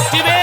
வெற்றிவேல்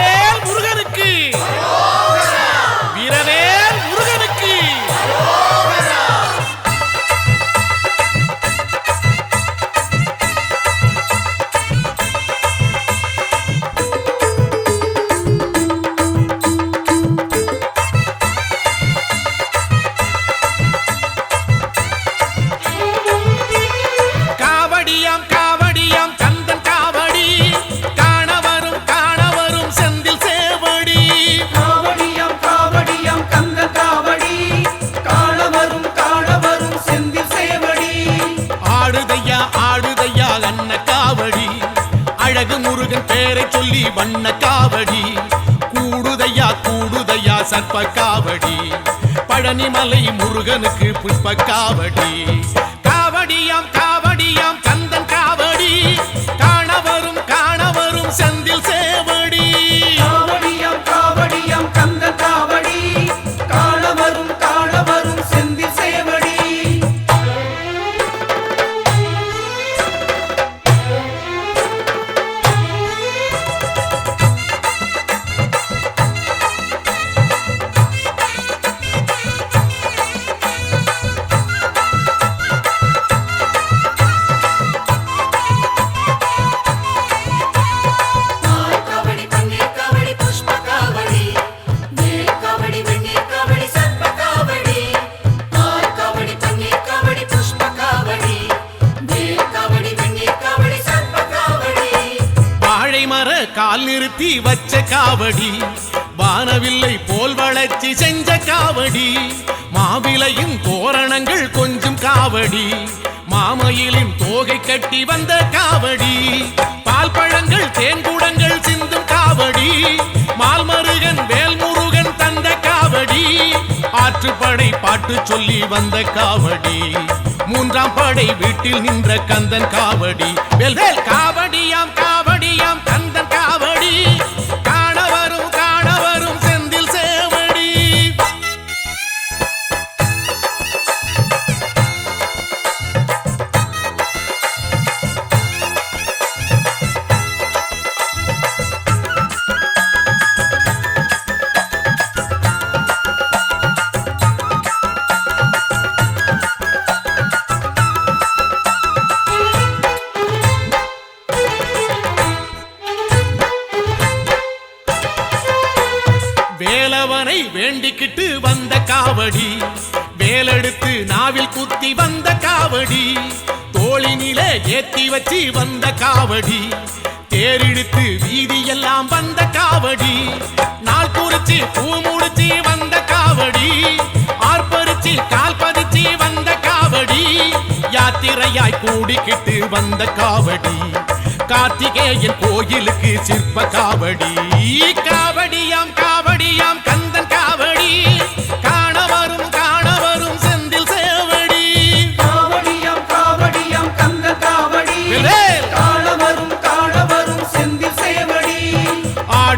அழகு முருகன் பேரை சொல்லி வண்ண காவடி. கூடுதையா கூடுதையா சர்ப்ப காவடி பழனிமலை முருகனுக்கு புஷ்ப காவடி காவடியாம் காவடியாம் கந்தன் காவடி. காண வரும் காண வரும் செந்தில் சே கால் நிறுத்தி வச்ச காவடி வானவில்லை போல் வளர்ச்சி செஞ்ச காவடி மாவிலையும் தோரணங்கள் கொஞ்சம் காவடி மாமயிலின் தோகை கட்டி வந்த காவடி பால் பழங்கள் தேன்குடங்கள் சிந்தும் காவடி மால்மருகன் வேல்முருகன் தந்த காவடி ஆற்றுப்படை பாட்டு சொல்லி வந்த காவடி மூன்றாம் படை வீட்டில் நின்ற கந்தன் காவடி வேல் காவடி. வேலவனை வேண்டிக்கிட்டு வந்த காவடி. வேலெடுத்து நாவில் குத்தி வந்த காவடி. தோளினில ஏத்தி வச்சு வந்த காவடி. தேரிழுத்து வீதியெல்லாம் வந்த காவடி. நாள் குறிச்சு பூ முடிச்சு வந்த காவடி. ஆர்ப்பரிச்சு கால் பதிச்சு வந்த காவடி. யாத்திரையாய் கூடிக்கிட்டு வந்த காவடி. கார்த்திகேயன் கோயிலுக்கு சிற்ப காவடி.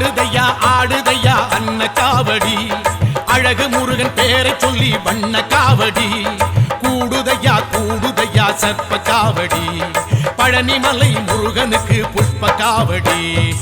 ஆடுதையா ஆடுதையா அன்ன காவடி. அழகு முருகன் பேரை சொல்லி வண்ண காவடி. கூடுதையா கூடுதையா சர்ப்ப காவடி. பழனிமலை முருகனுக்கு புஷ்ப காவடி.